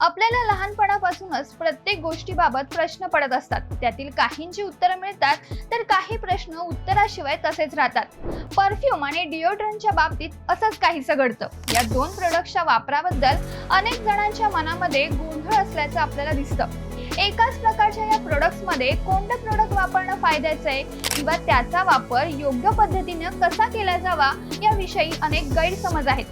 आपल्याला लहानपणापासूनच प्रत्येक गोष्टीबाबत प्रश्न पडत असतात. त्यातील काहींची उत्तरं मिळतात तर काही प्रश्न उत्तराशिवाय तसेच राहतात. परफ्यूम आणि डिओड्रंटच्या बाबतीत असंच काहीसं घडतं. या दोन प्रोडक्टच्या वापराबद्दल अनेक जणांच्या मनामध्ये गोंधळ असल्याचं आपल्याला दिसतं. एकाच प्रकारच्या या प्रोडक्ट्समध्ये कोणतं प्रोडक्ट वापरणं फायद्याचं आहे किंवा त्याचा वापर योग्य पद्धतीनं कसा केला जावा याविषयी अनेक गैरसमज आहेत.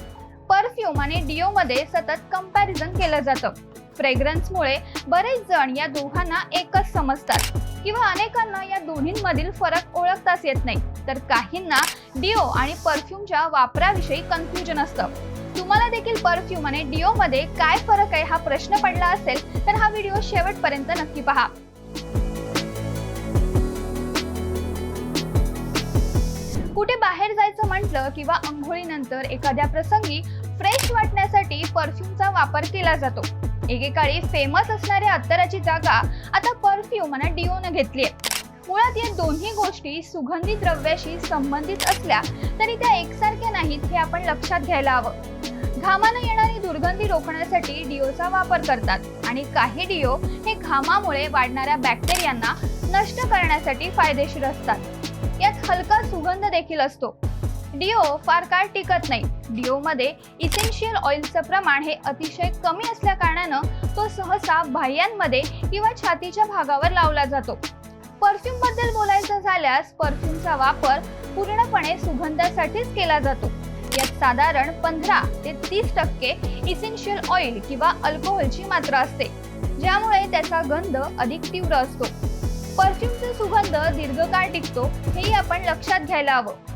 परफ्यूम आणि डिओमध्ये सतत कंपॅरिझन केलं जातं. फ्रेग्रन्समुळे बरेच जण या दोघांना एकच समजतात. किंवा अनेकांना या दोन्हींमधील फरक ओळखताच येत नाही. तर काहींना डिओ आणि परफ्यूमच्या वापराविषयी कन्फ्युजन असतं. तुम्हाला देखील परफ्यूम आणि डिओ मध्ये काय फरक आहे हा प्रश्न पडला असेल तर हा व्हिडिओ शेवटपर्यंत नक्की पहा. किंवा आंघोळीनंतर एखाद्या प्रसंगी फ्रेश वाटण्यासाठी परफ्यूमचा वापर केला जातो. एकेकाळी फेमस असणाऱ्या अत्तराची जागा आता परफ्यूम आणि डिओनं घेतली आहे. मुळात या दोन्ही गोष्टी सुगंधी द्रव्याशी संबंधित असल्या तरी त्या एकसारख्या नाहीत हे आपण लक्षात घ्यायला हवं. घामानं येणारी दुर्गंधी रोखण्यासाठी डिओचा वापर करतात आणि काही डिओ हे घामामुळे वाढणाऱ्या बॅक्टेरियांना नष्ट करण्यासाठी फायदेशीर असतात. यात हलका सुगंध देखील असतो. डिओ फार काळ टिकत नाही. डिओ मध्ये इसेन्शियल ऑइलचं प्रमाण हे अतिशय कमी असल्या कारणानं तो सहसा बाह्यांमध्ये किंवा छातीच्या भागावर लावला जातो. परफ्यूमबद्दल बोलायचं झाल्यास परफ्यूमचा वापर पूर्णपणे सुगंधासाठीच केला जातो. यात साधारण पंधरा ते तीस टक्के इसेन्शियल ऑइल किंवा अल्कोहोलची मात्रा असते ज्यामुळे त्याचा गंध अधिक तीव्र असतो. परफ्यूमचा सुगंध दीर्घकाळ टिकतो हेही आपण लक्षात घ्यायला हवं.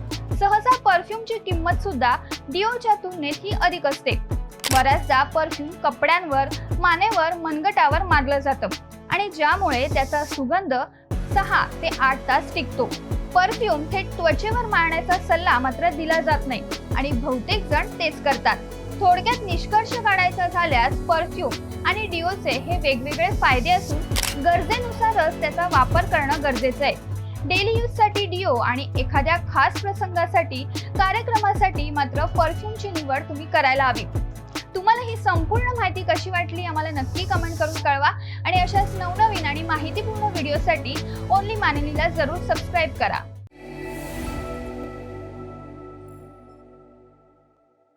सहसा परफ्यूमची किंमत सुद्धा डिओच्या तुलनेत ही अधिक असते. बऱ्याचदा परफ्यूम कपड्यांवर मानेवर मनगटावर मारलं जातं आणि ज्यामुळे त्याचा सुगंध सहा ते आठ तास टिकतो. परफ्यूम थेट त्वचेवर मारण्याचा सल्ला मात्र दिला जात नाही आणि बहुतेक जण तेच करतात. थोडक्यात निष्कर्ष काढायचा झाल्यास परफ्यूम आणि डिओचे हे वेगवेगळे फायदे असून गरजेनुसारच त्याचा वापर करणं गरजेचं आहे. डेली यूजसाठी डिओ आणि एखाद्या खास प्रसंगासाठी कार्यक्रमासाठी मात्र परफ्यूमची निवड तुम्ही करायला हवी. तुम्हाला ही संपूर्ण माहिती कशी वाटली आम्हाला नक्की कमेंट करून कळवा आणि अशाच नवनवीन आणि माहितीपूर्ण व्हिडिओसाठी ओनली मानिनीला जरूर सबस्क्राईब करा.